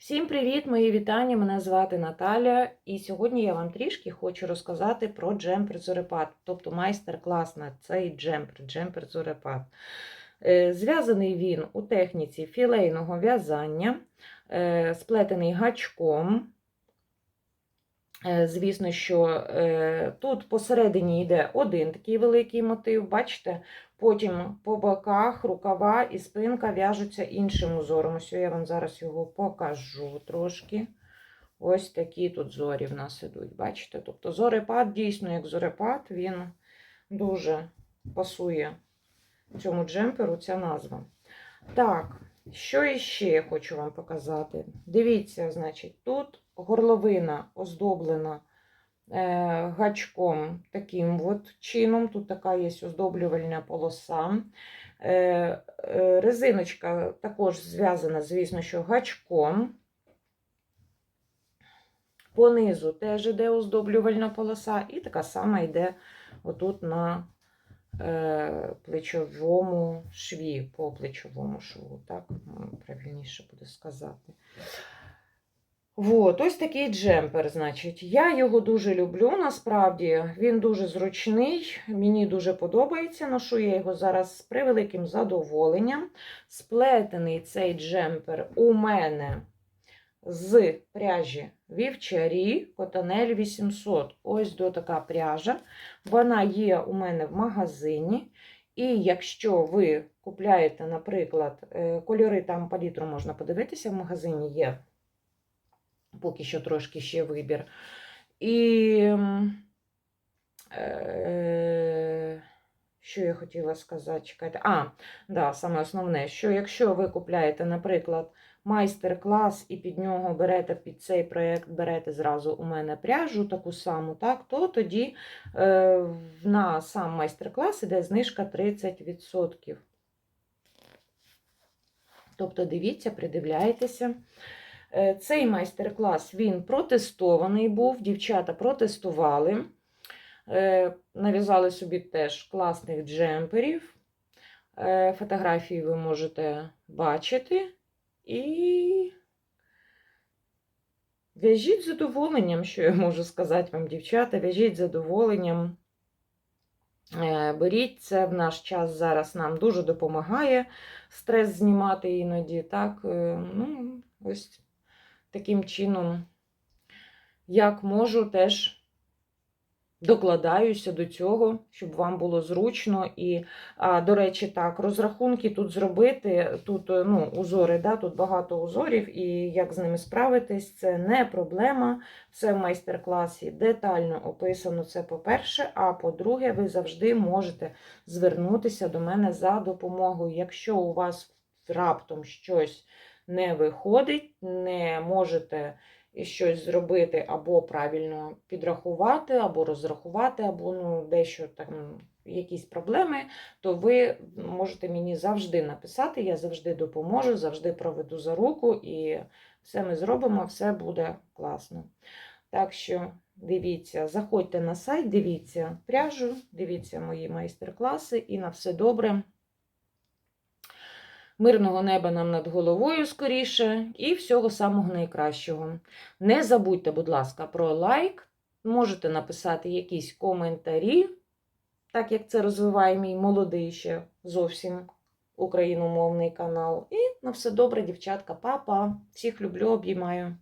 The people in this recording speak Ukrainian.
Всім привіт, мої вітання! Мене звати Наталя, і сьогодні я вам трішки хочу розказати про джемпер зорепад, тобто майстер-клас на цей джемпер, джемпер зорепад. Е, Зв'язаний він у техніці філейного в'язання, е, сплетений гачком. Е, Звісно, що е, тут посередині йде один такий великий мотив, бачите? Потім по боках рукава і спинка в'яжуться іншим узором. Ось я вам зараз його покажу трошки. Ось такі тут зорі в нас ідуть. Бачите? Тобто зорепад, дійсно, як зорепад, він дуже пасує цьому джемперу ця назва. Так, що іще я хочу вам показати? Дивіться, значить, тут горловина оздоблена е, гачком таким от чином. Тут така є оздоблювальна полоса. Е, е, резиночка також зв'язана, звісно, що гачком. Понизу теж йде оздоблювальна полоса, і така сама йде отут на плечовому шві, по плечовому шву, так, правильніше буде сказати. Вот, ось такий джемпер, значить. Я його дуже люблю, насправді. Він дуже зручний, мені дуже подобається. Ношу я його зараз з превеликим задоволенням. Сплетений цей джемпер у мене з пряжі Вівчарі Котанель 800. Ось до така пряжа. Вона є у мене в магазині. І якщо ви купляєте, наприклад, е, кольори там палітру можна подивитися, в магазині є поки що трошки ще вибір. І е, що я хотіла сказати, чекайте. А, да, саме основне, що якщо ви купляєте, наприклад, майстер-клас і під нього берете під цей проєкт, берете зразу у мене пряжу таку саму, так, то тоді е, на сам майстер-клас іде знижка 30%. Тобто, дивіться, придивляйтеся. Е, Цей майстер-клас він протестований був, дівчата протестували, нав'язали собі теж класних джемперів. Е, Фотографії ви можете бачити. І в'яжіть задоволенням, що я можу сказати вам, дівчата, в'яжіть задоволенням. Е, Беріть це в наш час зараз нам дуже допомагає стрес знімати іноді. Так, Е, ну, ось таким чином, як можу, теж докладаюся до цього, щоб вам було зручно. І, до речі, так, розрахунки тут зробити, тут е, ну, узори, да, тут багато узорів, і як з ними справитись, це не проблема. Все в майстер-класі детально описано. Це по-перше. А по-друге, ви завжди можете звернутися до мене за допомогою. Якщо у вас раптом щось не виходить, не можете щось зробити або правильно підрахувати, або розрахувати, або ну, дещо там якісь проблеми, то ви можете мені завжди написати, я завжди допоможу, завжди проведу за руку, і все ми зробимо, все буде класно. Так що дивіться, заходьте на сайт, дивіться пряжу, дивіться мої майстер-класи і на все добре. Мирного неба нам над головою скоріше і всього самого найкращого. Не забудьте, будь ласка, про лайк. Можете написати якісь коментарі, так як це розвиває мій молодий ще зовсім україномовний канал. І на все добре, дівчатка, папа. Всіх люблю, обіймаю.